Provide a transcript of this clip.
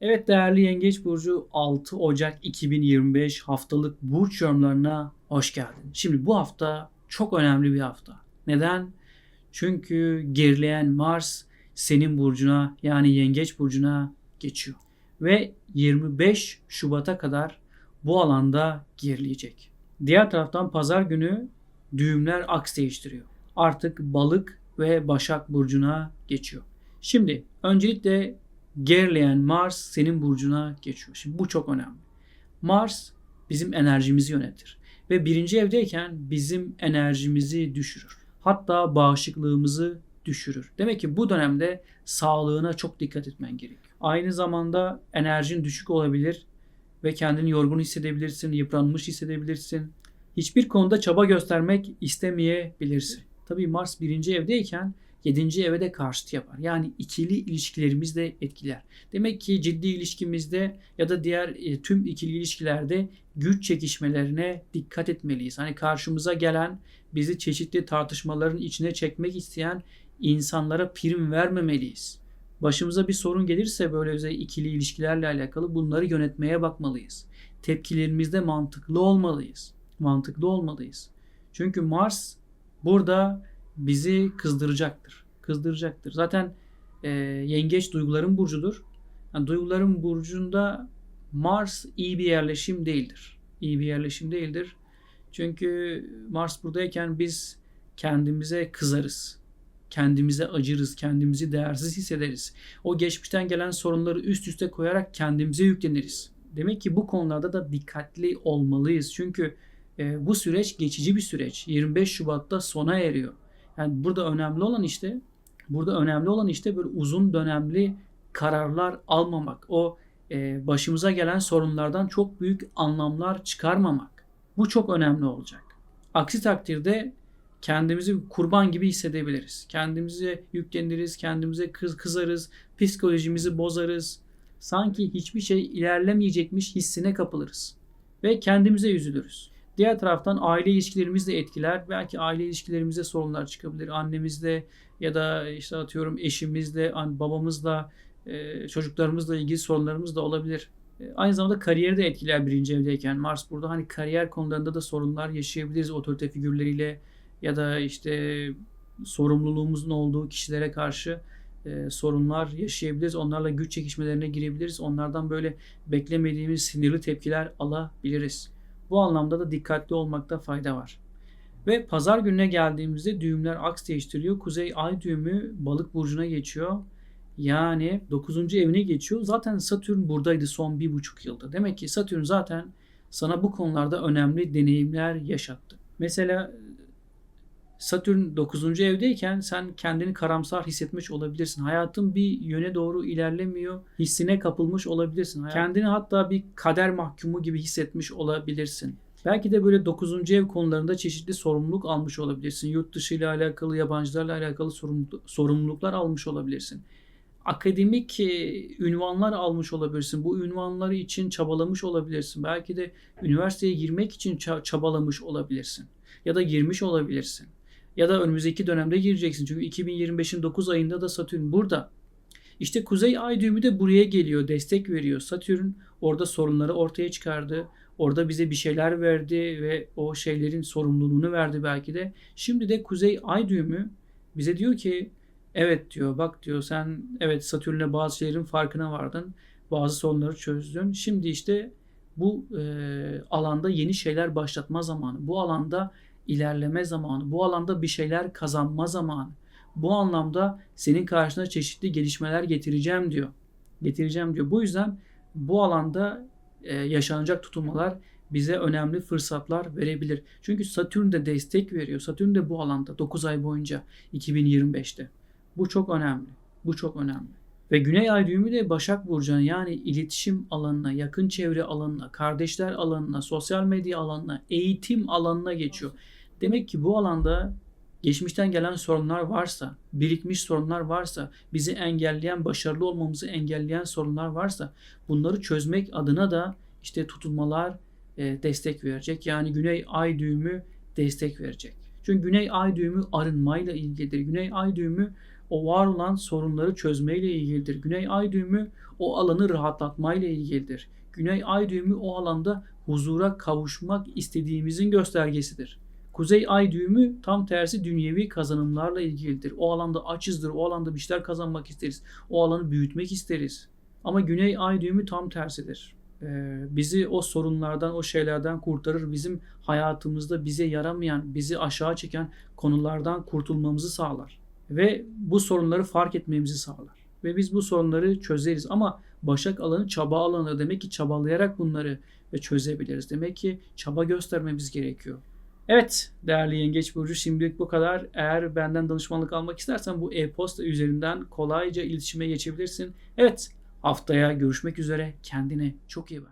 Evet değerli Yengeç Burcu 6 Ocak 2025 haftalık burç yorumlarına hoş geldin. Şimdi bu hafta çok önemli bir hafta. Neden? Çünkü gerileyen Mars senin burcuna yani Yengeç Burcu'na geçiyor. Ve 25 Şubat'a kadar bu alanda gerileyecek. Diğer taraftan pazar günü düğümler aks değiştiriyor. Artık balık ve başak burcuna geçiyor. Şimdi öncelikle gerileyen Mars senin burcuna geçiyor. Şimdi bu çok önemli. Mars bizim enerjimizi yönetir. Ve birinci evdeyken bizim enerjimizi düşürür. Hatta bağışıklığımızı düşürür. Demek ki bu dönemde sağlığına çok dikkat etmen gerek. Aynı zamanda enerjin düşük olabilir ve kendini yorgun hissedebilirsin, yıpranmış hissedebilirsin. Hiçbir konuda çaba göstermek istemeyebilirsin. Tabii Mars birinci evdeyken 7. eve de karşıt yapar. Yani ikili ilişkilerimiz de etkiler. Demek ki ciddi ilişkimizde ya da diğer e, tüm ikili ilişkilerde güç çekişmelerine dikkat etmeliyiz. Hani karşımıza gelen bizi çeşitli tartışmaların içine çekmek isteyen insanlara prim vermemeliyiz. Başımıza bir sorun gelirse böyle özel ikili ilişkilerle alakalı bunları yönetmeye bakmalıyız. Tepkilerimizde mantıklı olmalıyız. Mantıklı olmalıyız. Çünkü Mars burada bizi kızdıracaktır. Kızdıracaktır. Zaten e, yengeç duyguların burcudur. Yani duyguların burcunda Mars iyi bir yerleşim değildir. İyi bir yerleşim değildir. Çünkü Mars buradayken biz kendimize kızarız. Kendimize acırız, kendimizi değersiz hissederiz. O geçmişten gelen sorunları üst üste koyarak kendimize yükleniriz. Demek ki bu konularda da dikkatli olmalıyız. Çünkü e, bu süreç geçici bir süreç. 25 Şubat'ta sona eriyor. Yani burada önemli olan işte burada önemli olan işte böyle uzun dönemli kararlar almamak. O e, başımıza gelen sorunlardan çok büyük anlamlar çıkarmamak. Bu çok önemli olacak. Aksi takdirde kendimizi kurban gibi hissedebiliriz. Kendimize yükleniriz, kendimize kız kızarız, psikolojimizi bozarız. Sanki hiçbir şey ilerlemeyecekmiş hissine kapılırız ve kendimize üzülürüz. Diğer taraftan aile ilişkilerimiz de etkiler. Belki aile ilişkilerimizde sorunlar çıkabilir. Annemizle ya da işte atıyorum eşimizle, babamızla, e, çocuklarımızla ilgili sorunlarımız da olabilir. E, aynı zamanda kariyeri de etkiler birinci evdeyken. Mars burada hani kariyer konularında da sorunlar yaşayabiliriz otorite figürleriyle ya da işte sorumluluğumuzun olduğu kişilere karşı e, sorunlar yaşayabiliriz. Onlarla güç çekişmelerine girebiliriz. Onlardan böyle beklemediğimiz sinirli tepkiler alabiliriz. Bu anlamda da dikkatli olmakta fayda var. Ve pazar gününe geldiğimizde düğümler aks değiştiriyor. Kuzey ay düğümü balık burcuna geçiyor. Yani 9. evine geçiyor. Zaten Satürn buradaydı son bir buçuk yılda. Demek ki Satürn zaten sana bu konularda önemli deneyimler yaşattı. Mesela Satürn 9. evdeyken sen kendini karamsar hissetmiş olabilirsin. Hayatın bir yöne doğru ilerlemiyor. Hissine kapılmış olabilirsin. Kendini hatta bir kader mahkumu gibi hissetmiş olabilirsin. Belki de böyle 9. ev konularında çeşitli sorumluluk almış olabilirsin. Yurt dışı ile alakalı, yabancılarla alakalı sorumluluklar almış olabilirsin. Akademik e, ünvanlar almış olabilirsin. Bu ünvanları için çabalamış olabilirsin. Belki de üniversiteye girmek için çabalamış olabilirsin. Ya da girmiş olabilirsin ya da önümüzdeki dönemde gireceksin. Çünkü 2025'in 9 ayında da Satürn burada. İşte Kuzey Ay düğümü de buraya geliyor, destek veriyor. Satürn orada sorunları ortaya çıkardı. Orada bize bir şeyler verdi ve o şeylerin sorumluluğunu verdi belki de. Şimdi de Kuzey Ay düğümü bize diyor ki evet diyor bak diyor sen evet Satürn'le bazı şeylerin farkına vardın. Bazı sorunları çözdün. Şimdi işte bu e, alanda yeni şeyler başlatma zamanı. Bu alanda ilerleme zamanı, bu alanda bir şeyler kazanma zamanı. Bu anlamda senin karşına çeşitli gelişmeler getireceğim diyor. Getireceğim diyor. Bu yüzden bu alanda e, yaşanacak tutulmalar bize önemli fırsatlar verebilir. Çünkü Satürn de destek veriyor. Satürn de bu alanda 9 ay boyunca 2025'te. Bu çok önemli. Bu çok önemli. Ve Güney Ay düğümü de Başak Burcu'na yani iletişim alanına, yakın çevre alanına, kardeşler alanına, sosyal medya alanına, eğitim alanına geçiyor. Demek ki bu alanda geçmişten gelen sorunlar varsa, birikmiş sorunlar varsa, bizi engelleyen, başarılı olmamızı engelleyen sorunlar varsa bunları çözmek adına da işte tutulmalar e, destek verecek. Yani Güney Ay düğümü destek verecek. Çünkü Güney Ay düğümü arınmayla ilgilidir. Güney Ay düğümü o var olan sorunları çözmeyle ilgilidir. Güney ay düğümü o alanı rahatlatmayla ilgilidir. Güney ay düğümü o alanda huzura kavuşmak istediğimizin göstergesidir. Kuzey ay düğümü tam tersi dünyevi kazanımlarla ilgilidir. O alanda açızdır, o alanda bir şeyler kazanmak isteriz. O alanı büyütmek isteriz. Ama güney ay düğümü tam tersidir. Ee, bizi o sorunlardan, o şeylerden kurtarır. Bizim hayatımızda bize yaramayan, bizi aşağı çeken konulardan kurtulmamızı sağlar. Ve bu sorunları fark etmemizi sağlar. Ve biz bu sorunları çözeriz. Ama Başak alanı çaba alanı. Demek ki çabalayarak bunları ve çözebiliriz. Demek ki çaba göstermemiz gerekiyor. Evet değerli Yengeç Burcu şimdilik bu kadar. Eğer benden danışmanlık almak istersen bu e-posta üzerinden kolayca iletişime geçebilirsin. Evet haftaya görüşmek üzere. Kendine çok iyi bak.